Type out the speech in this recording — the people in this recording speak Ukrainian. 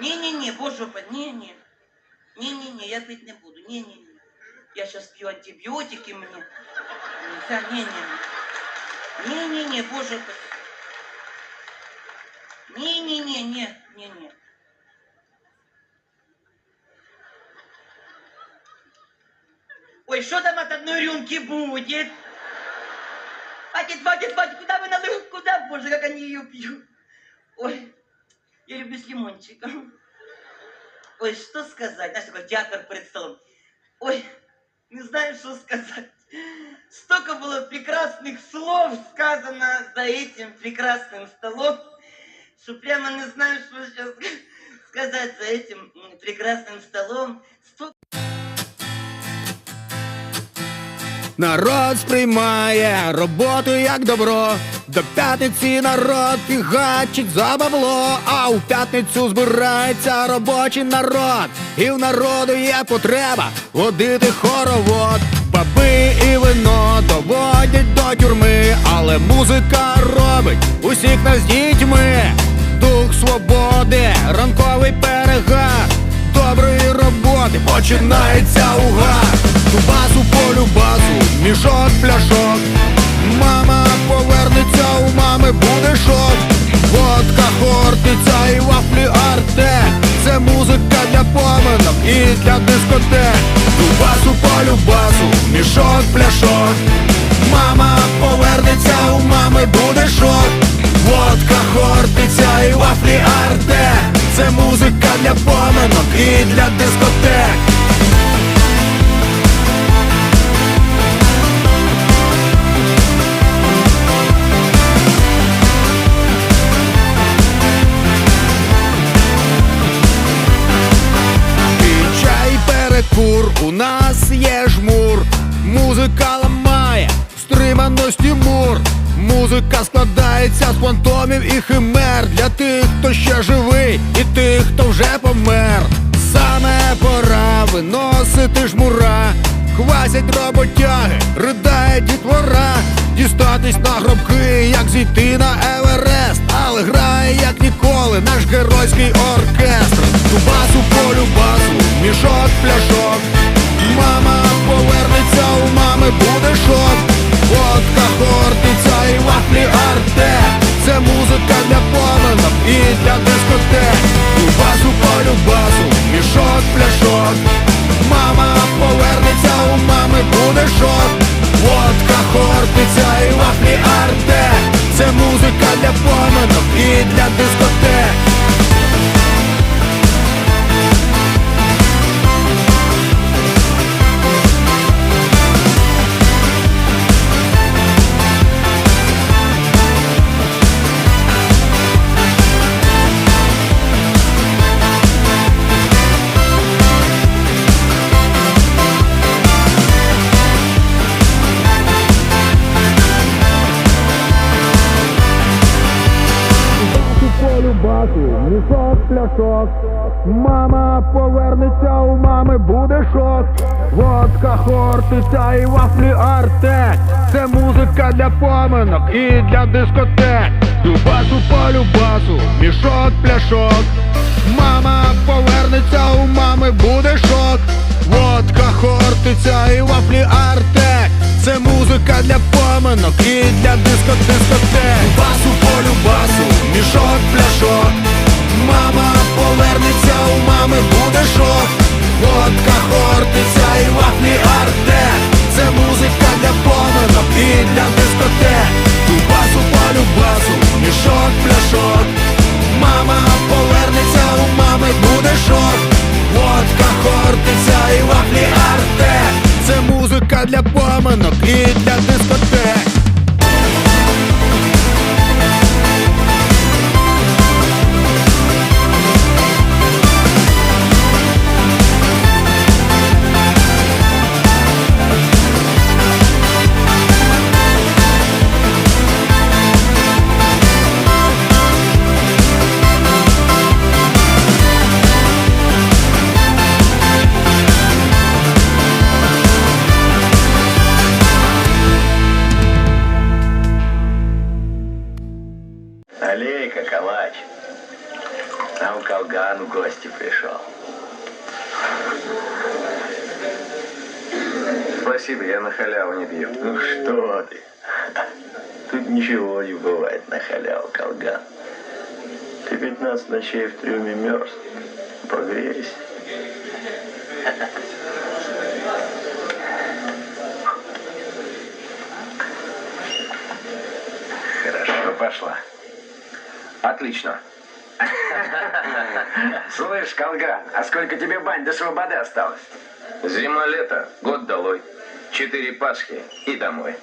Не-не-не, боже мой, не-не. Не-не-не, я пить не буду. Не-не-не. Я сейчас пью антибиотики мне. Нельзя, не-не-не. Не-не-не, боже мой. Не-не-не, не, не-не. Ой, что там от одной рюмки будет? Хватит, хватит, хватит, куда вы налили? Куда, боже, как они ее пьют? Ой, я люблю с лимончиком. Ой, что сказать? Знаешь, такой театр перед столом. Ой, не знаю, что сказать. Столько было прекрасных слов сказано за этим прекрасным столом, что прямо не знаю, что сейчас сказать за этим прекрасным столом. Столько Народ сприймає роботу як добро. До п'ятниці народ фігачить за бабло, а у п'ятницю збирається робочий народ. І в народу є потреба водити хоровод. Баби і вино доводять до тюрми, але музика робить усіх нас дітьми. Дух свободи, ранковий перегар роботи починається угар Тубасу полю базу, мішок пляшок. Мама повернеться, у мами буде шок. Водка, хортиця і вафлі арте. Це музика для поминок і для дискотек. Тубасу полю базу, мішок пляшок. Мама повернеться, у мами буде шок музика для поминок і для дискотек перекур, у нас є жмур, музика ламає стриманості мур. Музика складається з фантомів і химер для тих, хто ще живий, і тих, хто вже помер. Саме пора виносити жмура, хвасять роботяги, ридає дітвора, дістатись на гробки, як зійти на Еверест, але грає як ніколи наш геройський оркестр. Тубасу полю басу, мішок пляшок. Мама повернеться, у мами буде шок. Водка, Це музика для поминок і для дискотек. Тубасу полю басу, мішок пляшок. Пляшок. Мама повернеться, у мами буде шок. Водка, хортиця і вафлі арте. Це музика для поминок і для дискотек. Дубасу полю басу, мішок пляшок. Мама повернеться, у мами буде шок. Водка, хортиця і вафлі арте. Це музика для поминок і для дискотек. Басу полю басу, мішок пляшок. Мама повернеться, у мами буде шок. Водка, хортиця і вафлі арте. Це музика для поминок і для дискотек. Басу полю басу, мішок пляшок. Мама повернеться, у мами буде шок. Водка, хортиця і вафлі арте. Це музика для поминок і для дискотек. Олейка, калач, нам колган в гости пришел. Спасибо, я на халяву не пью. Ну что ты? Тут ничего не бывает на халяву, колган. Ты 15 ночей в трюме мерз. Погрейся. Хорошо, пошла. Отлично. Слышь, Колган, а сколько тебе бань до свободы осталось? Зима-лето, год долой. Четыре Пасхи и домой.